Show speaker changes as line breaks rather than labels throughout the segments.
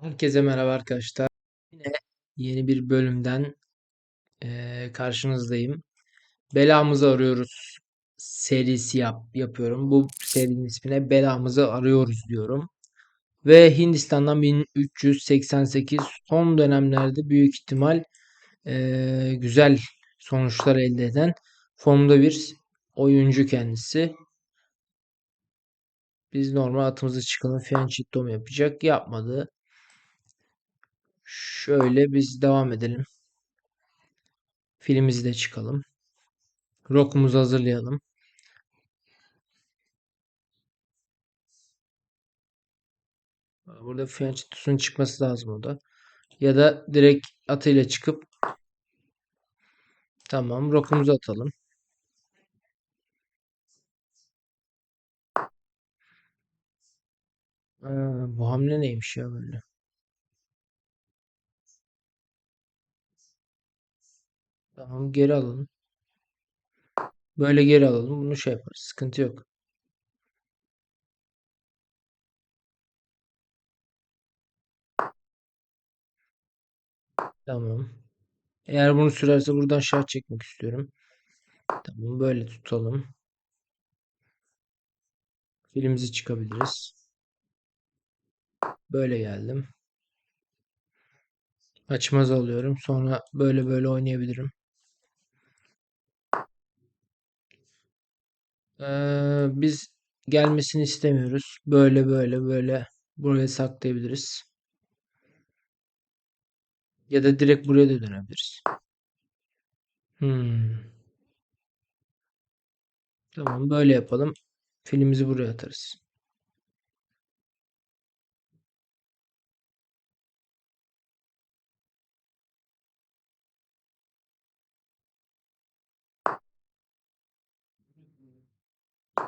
Herkese merhaba arkadaşlar. Yine yeni bir bölümden eee, karşınızdayım. Belamızı arıyoruz serisi yap, yapıyorum. Bu serinin ismine Belamızı arıyoruz diyorum. Ve Hindistan'dan 1388 son dönemlerde büyük ihtimal eee, güzel sonuçlar elde eden formda bir oyuncu kendisi. Biz normal atımızı çıkalım. Fianchetto mu yapacak? Yapmadı. Şöyle biz devam edelim. Filimizi de çıkalım. Rock'umuzu hazırlayalım. Burada Fianchetto'sun çıkması lazım o da. Ya da direkt atıyla çıkıp tamam rock'umuzu atalım. Aa, bu hamle neymiş ya böyle? Tamam geri alalım. Böyle geri alalım. Bunu şey yaparız. Sıkıntı yok. Tamam. Eğer bunu sürerse buradan şah çekmek istiyorum. Tamam böyle tutalım. Filimizi çıkabiliriz. Böyle geldim. Açmaz alıyorum. Sonra böyle böyle oynayabilirim. Ee, biz gelmesini istemiyoruz. Böyle böyle böyle buraya saklayabiliriz. Ya da direkt buraya da dönebiliriz. Hmm. Tamam böyle yapalım. Filimizi buraya atarız.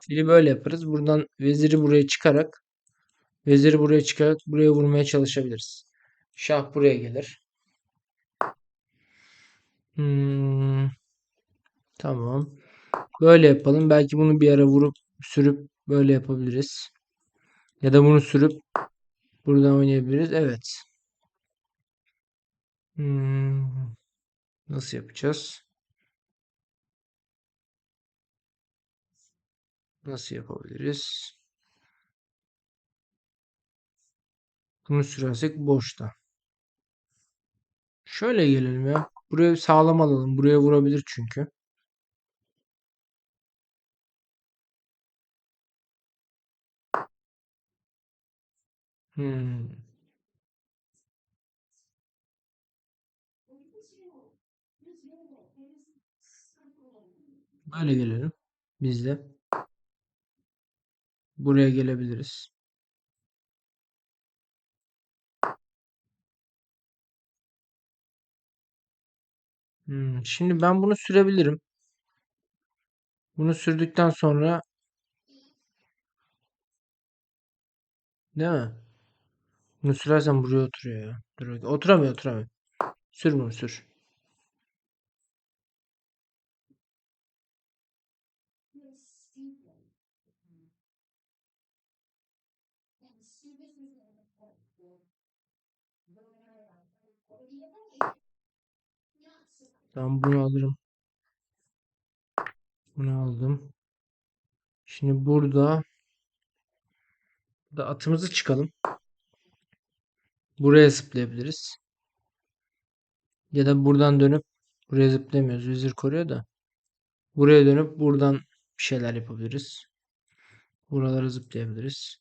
Fili böyle yaparız. Buradan veziri buraya çıkarak veziri buraya çıkarak buraya vurmaya çalışabiliriz. Şah buraya gelir. Hmm. Tamam. Böyle yapalım. Belki bunu bir ara vurup sürüp böyle yapabiliriz. Ya da bunu sürüp buradan oynayabiliriz. Evet. Hmm. Nasıl yapacağız? Nasıl yapabiliriz? Bunu sürersek boşta. Şöyle gelelim ya. Buraya sağlam alalım. Buraya vurabilir çünkü. Hmm. Böyle gelelim. Biz de. Buraya gelebiliriz. Hmm. Şimdi ben bunu sürebilirim. Bunu sürdükten sonra değil mi? Bunu sürersem buraya oturuyor ya. Dur. Oturamıyor oturamıyor. Sür bunu sür. Tamam bunu alırım. Bunu aldım. Şimdi burada da atımızı çıkalım. Buraya zıplayabiliriz. Ya da buradan dönüp buraya zıplayamıyoruz. Vezir koruyor da. Buraya dönüp buradan bir şeyler yapabiliriz. Buralara zıplayabiliriz.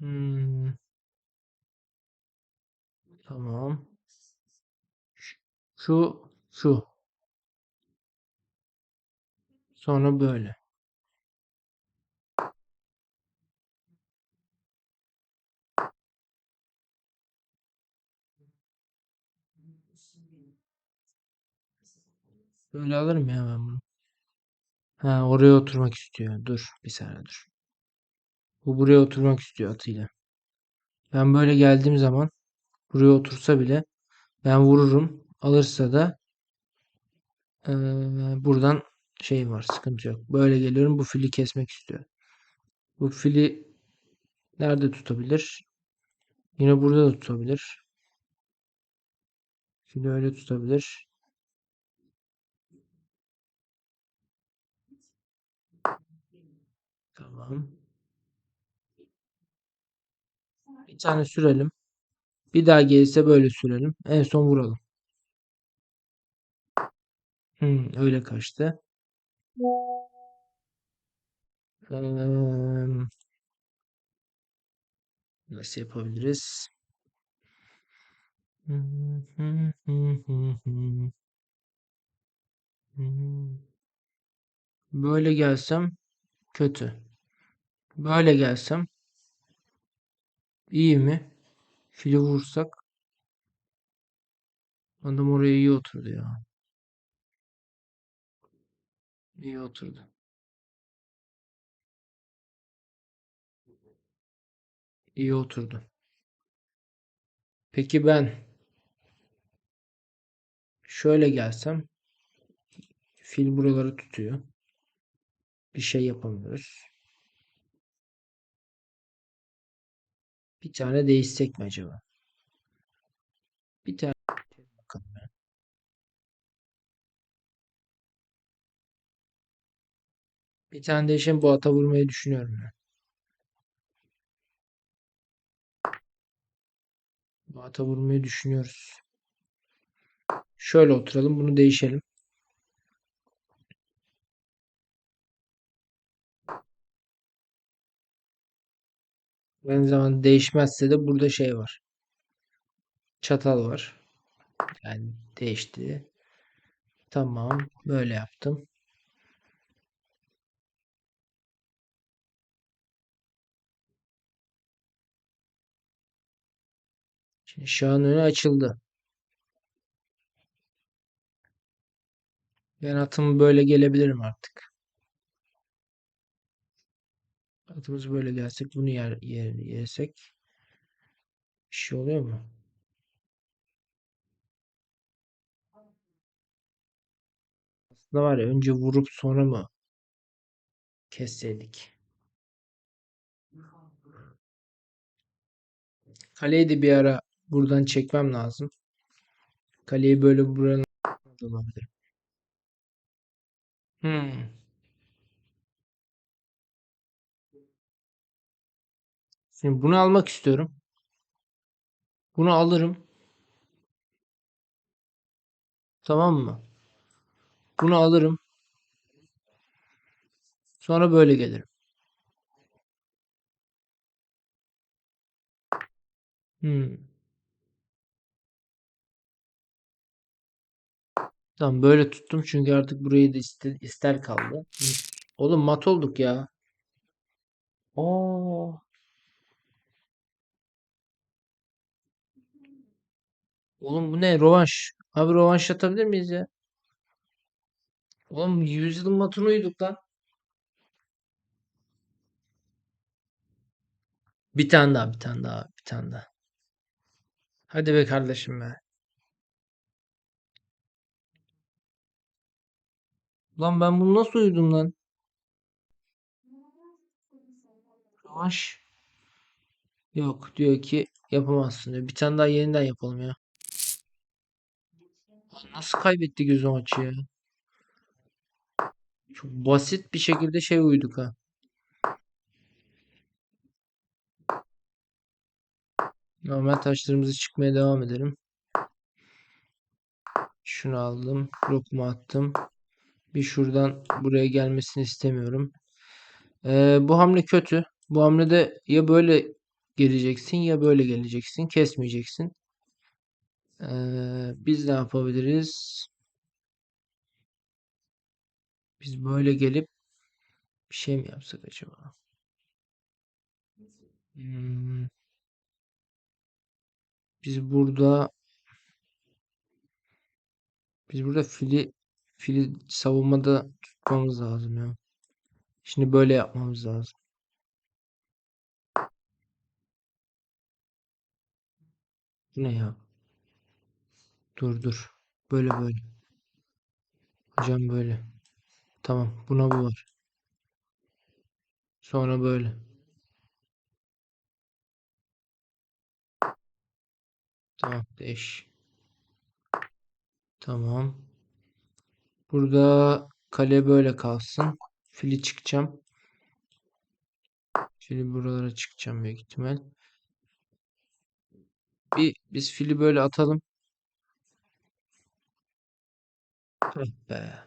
Hmm. Tamam. Şu şu. Sonra böyle. Böyle alırım ya ben bunu. Ha oraya oturmak istiyor. Dur bir saniye dur. Bu buraya oturmak istiyor atıyla. Ben böyle geldiğim zaman buraya otursa bile ben vururum. Alırsa da eee, buradan şey var. Sıkıntı yok. Böyle geliyorum. Bu fili kesmek istiyorum. Bu fili nerede tutabilir? Yine burada da tutabilir. Fili öyle tutabilir. Tamam. Bir tane sürelim. Bir daha gelirse böyle sürelim. En son vuralım. Hmm, öyle kaçtı. Nasıl yapabiliriz? Böyle gelsem kötü. Böyle gelsem iyi mi? Fili vursak adam oraya iyi oturdu ya. İyi oturdu. İyi oturdu. Peki ben şöyle gelsem fil buraları tutuyor. Bir şey yapamıyoruz. Bir tane değişsek mi acaba? Bir tane bakalım ya. Bir tane değişen bu ata vurmayı düşünüyorum ya. Bu ata vurmayı düşünüyoruz. Şöyle oturalım. Bunu değişelim. Aynı zamanda değişmezse de burada şey var. Çatal var. Yani değişti. Tamam. Böyle yaptım. Şimdi şahın önü açıldı. Ben atımı böyle gelebilirim artık. Atımız böyle gelsek bunu yer, yer yersek bir şey oluyor mu? Aslında var ya önce vurup sonra mı kesseydik? Kaleyi de bir ara buradan çekmem lazım. Kaleyi böyle buranın olabilir. Hmm. Şimdi bunu almak istiyorum. Bunu alırım. Tamam mı? Bunu alırım. Sonra böyle gelirim. Hmm. Tamam böyle tuttum çünkü artık burayı da ister, ister kaldı. Oğlum mat olduk ya. Oo. Oğlum bu ne? Rovanş. Abi rovanş atabilir miyiz ya? Oğlum yüzyılın matını uyduk lan. Bir tane daha, bir tane daha, bir tane daha. Hadi be kardeşim be. Lan ben bunu nasıl uyudum lan? Rovanş. Yok diyor ki yapamazsın diyor. Bir tane daha yeniden yapalım ya. Nasıl kaybetti gözüm açı ya? Çok basit bir şekilde şey uyduk ha. Normal taşlarımızı çıkmaya devam edelim. Şunu aldım. Rokumu attım. Bir şuradan buraya gelmesini istemiyorum. Ee, bu hamle kötü. Bu hamlede ya böyle geleceksin ya böyle geleceksin. Kesmeyeceksin. Ee, biz ne yapabiliriz? Biz böyle gelip bir şey mi yapsak acaba? Hmm, biz burada biz burada fili fili savunmada tutmamız lazım ya. Şimdi böyle yapmamız lazım. Bu ne ya? Dur dur. Böyle böyle. Hocam böyle. Tamam. Buna bu var. Sonra böyle. Tamam. Değiş. Tamam. Burada kale böyle kalsın. Fili çıkacağım. Fili buralara çıkacağım büyük ihtimal. Bir biz fili böyle atalım. Öh be.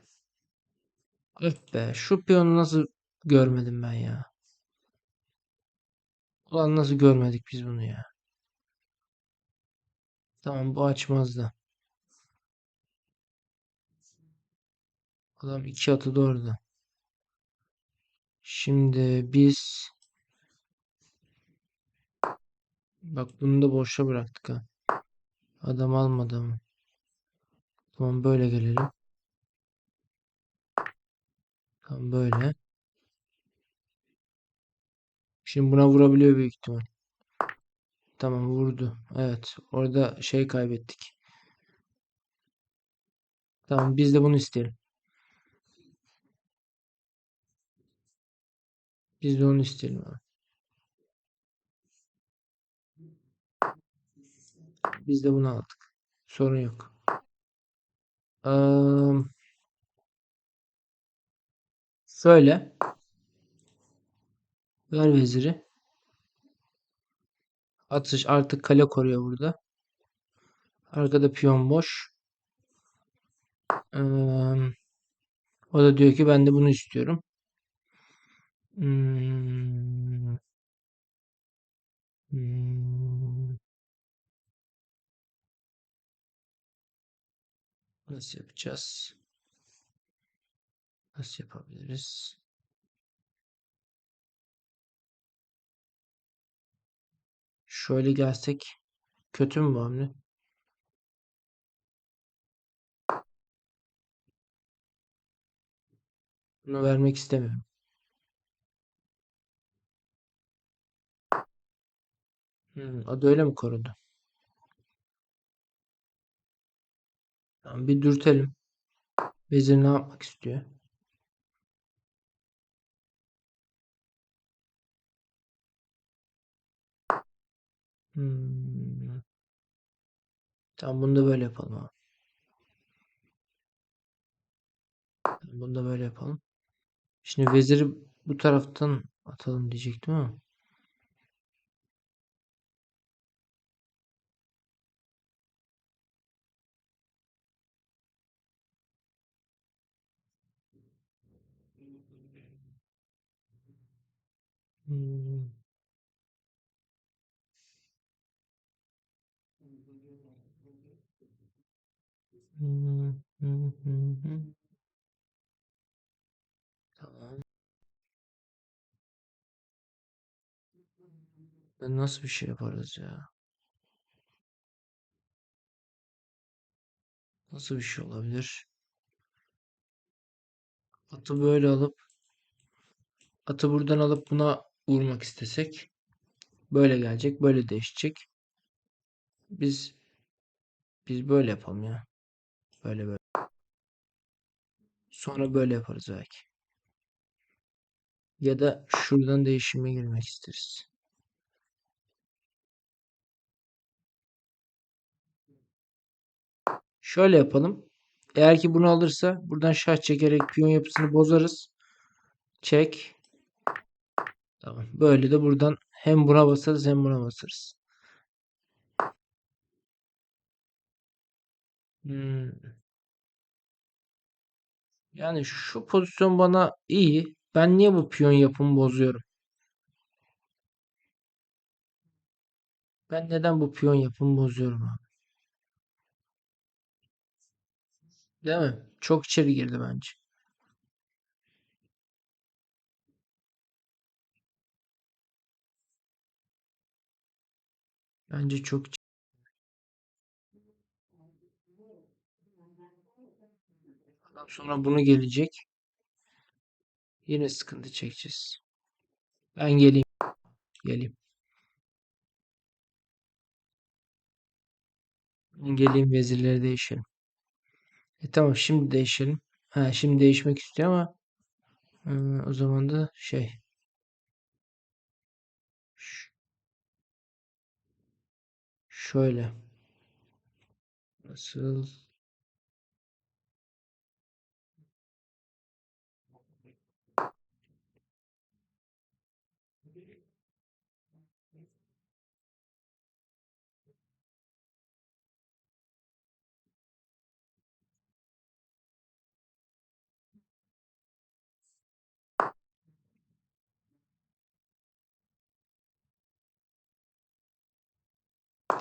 Öh be. Şu piyonu nasıl görmedim ben ya. Ulan nasıl görmedik biz bunu ya. Tamam bu açmaz da. Adam iki atı orada. Şimdi biz bak bunu da boşa bıraktık ha. Adam almadı ama. Tamam böyle gelelim. Tamam böyle. Şimdi buna vurabiliyor büyük ihtimal. Tamam vurdu. Evet. Orada şey kaybettik. Tamam biz de bunu isteyelim. Biz de onu isteyelim. Biz de bunu aldık. Sorun yok. Eee şöyle. Ver veziri. Atış artık kale koruyor burada. Arkada piyon boş. Eee, o da diyor ki ben de bunu istiyorum. Hmm. Hmm. Nasıl yapacağız? Nasıl yapabiliriz? Şöyle gelsek kötü mü bu hamle? Bunu vermek istemiyorum. Hmm, da öyle mi korudu? Tamam, bir dürtelim. Vezir ne yapmak istiyor? Hmm. Tamam bunu da böyle yapalım abi. Bunu da böyle yapalım. Şimdi veziri bu taraftan atalım diyecektim ama. Hmm. Hmm. Tamam. Ben nasıl bir şey yaparız ya? Nasıl bir şey olabilir? Atı böyle alıp atı buradan alıp buna vurmak istesek böyle gelecek, böyle değişecek. Biz biz böyle yapalım ya. Böyle böyle. Sonra böyle yaparız belki. Ya da şuradan değişime girmek isteriz. Şöyle yapalım. Eğer ki bunu alırsa buradan şah çekerek piyon yapısını bozarız. Çek. Tamam. Böyle de buradan hem buna basarız hem buna basarız. Hmm. Yani şu pozisyon bana iyi. Ben niye bu piyon yapımı bozuyorum? Ben neden bu piyon yapımı bozuyorum abi? Değil mi? Çok içeri girdi bence. Bence çok içeri. Sonra bunu gelecek. Yine sıkıntı çekeceğiz. Ben geleyim. Geleyim. Ben geleyim vezirleri değişelim. E tamam şimdi değişelim. Ha şimdi değişmek istiyor ama Ee, o zaman da şey. Şöyle. Nasıl?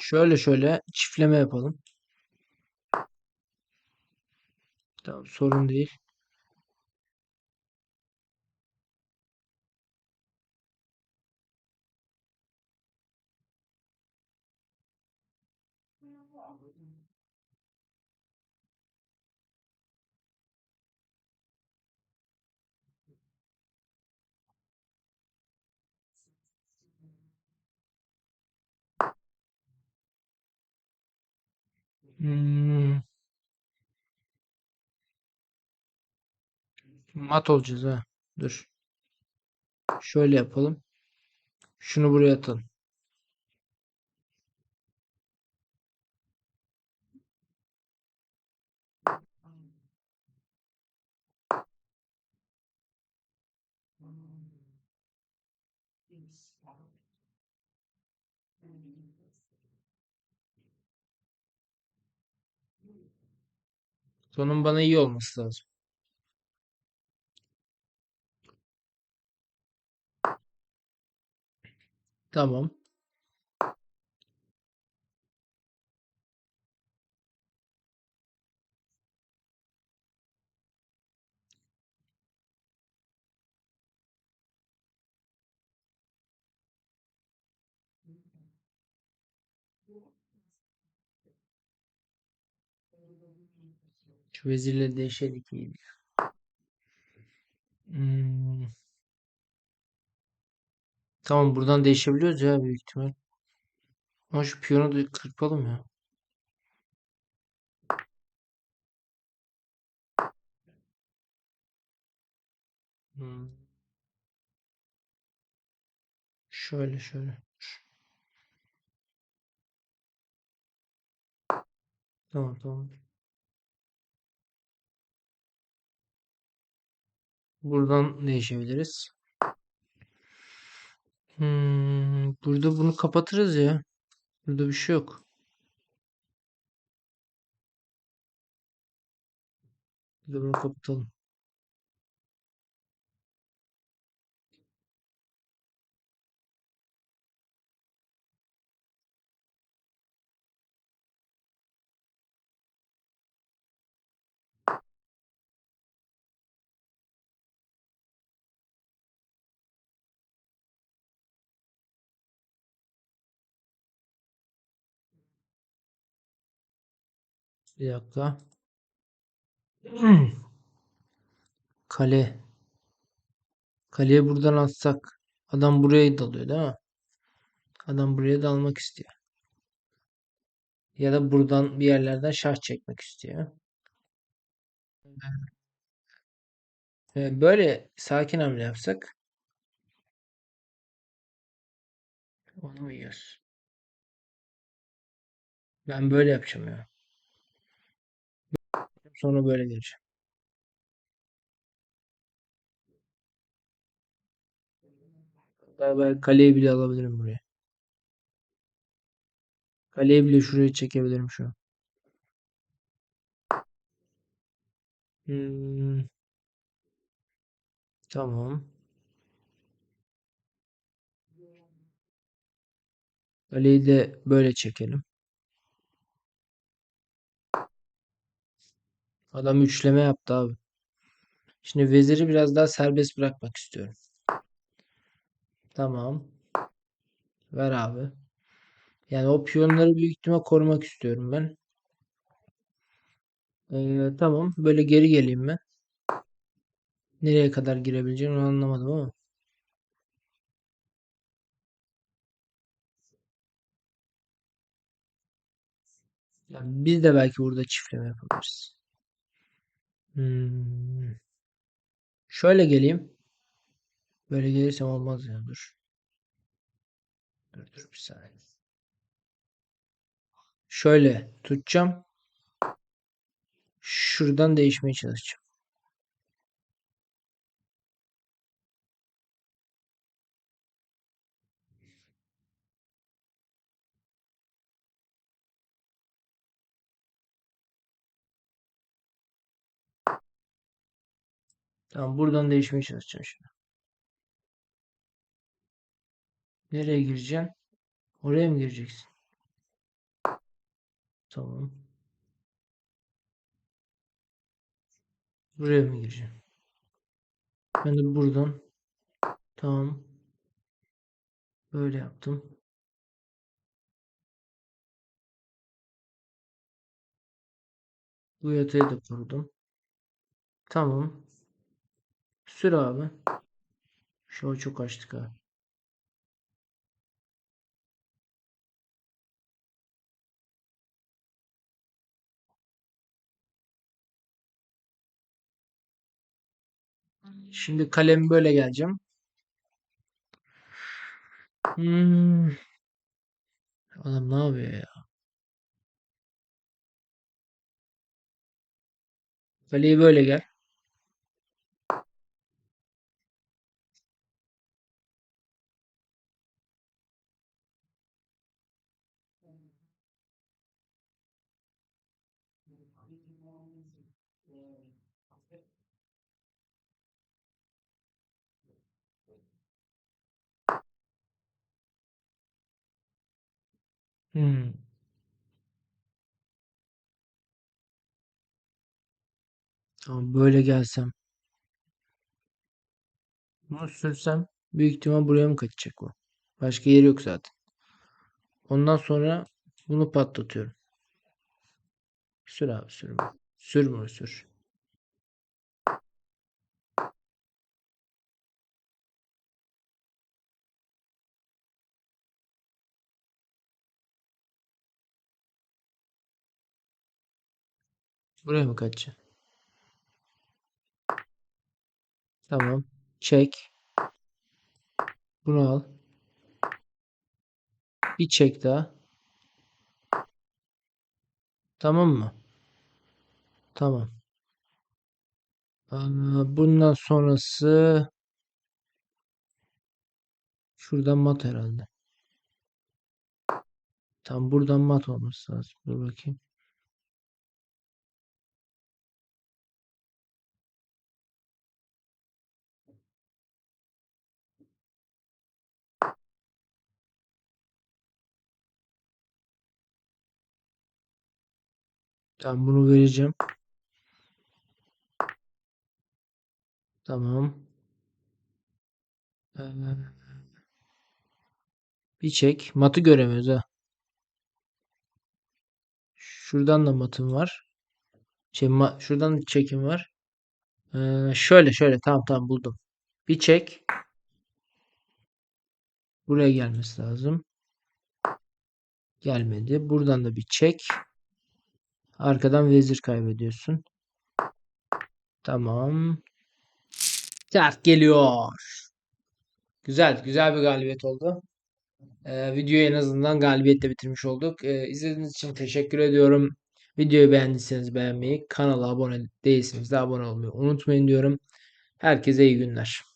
Şöyle şöyle çiftleme yapalım. Tamam sorun değil. Hmm, mat olacağız ha. Dur. Şöyle yapalım. Şunu buraya atalım. Sonun bana iyi olması lazım. Tamam. Vezirle değişelim iyi. Hmm, Tamam buradan değişebiliyoruz ya büyük ihtimal. Ama şu piyonu da kırpalım ya. Hmm. Şöyle şöyle. Tamam tamam. Buradan değişebiliriz. Hmm, burada bunu kapatırız ya. Burada bir şey yok. Burada bunu kapatalım. Bir dakika. Kale. Kaleye buradan atsak. Adam buraya dalıyor değil mi? Adam buraya dalmak istiyor. Ya da buradan bir yerlerden şah çekmek istiyor. Ee, Böyle sakin hamle yapsak. Onu yiyoruz? Ben böyle yapacağım ya. Sonra böyle geleceğim. Ben kaleyi bile alabilirim buraya. Kaleyi bile şuraya çekebilirim şu an. Hmm, tamam. Kaleyi de böyle çekelim. Adam üçleme yaptı abi. Şimdi veziri biraz daha serbest bırakmak istiyorum. Tamam. Ver abi. Yani o piyonları büyük ihtimal korumak istiyorum ben. Ee, tamam. Böyle geri geleyim ben. Nereye kadar girebileceğim onu anlamadım ama. Yani biz de belki burada çiftleme yapabiliriz. Hmm. Şöyle geleyim. Böyle gelirsem olmaz ya dur. Dur dur bir saniye. Şöyle tutacağım. Şuradan değişmeye çalışacağım. Tamam buradan değişmeye çalışacağım şimdi. Nereye gireceksin? Oraya mı gireceksin? Tamam. Buraya mı gireceğim? Ben de buradan tamam. Böyle yaptım. Bu yatayı da kurdum. Tamam. Sür abi. An çok açtık ha. Şimdi kalemi böyle geleceğim. Hmm. Adam ne yapıyor ya? Kaleyi böyle gel. Hmm. Tamam böyle gelsem. Bunu sürsem büyük ihtimal buraya mı kaçacak bu? Başka yeri yok zaten. Ondan sonra bunu patlatıyorum. Sür abi sür. Sür bunu sür. Buraya mı kaçacak? Tamam. Çek. Bunu al. Bir çek daha. Tamam mı? Tamam. Aa, bundan sonrası şuradan mat herhalde. Tam buradan mat olması lazım. Dur bakayım. Tamam bunu vereceğim. Tamam. Ee, bir çek. Matı göremiyoruz ha. Şuradan da matım var. Şey, ma şuradan da çekim var. Ee, şöyle şöyle tamam tamam buldum. Bir çek. Buraya gelmesi lazım. Gelmedi. Buradan da bir çek. Arkadan vezir kaybediyorsun. Tamam. Sert geliyor. Güzel. Güzel bir galibiyet oldu. Ee, videoyu en azından galibiyetle bitirmiş olduk. Ee, izlediğiniz için teşekkür ediyorum. Videoyu beğendiyseniz beğenmeyi, kanala abone değilseniz de abone olmayı unutmayın diyorum. Herkese iyi günler.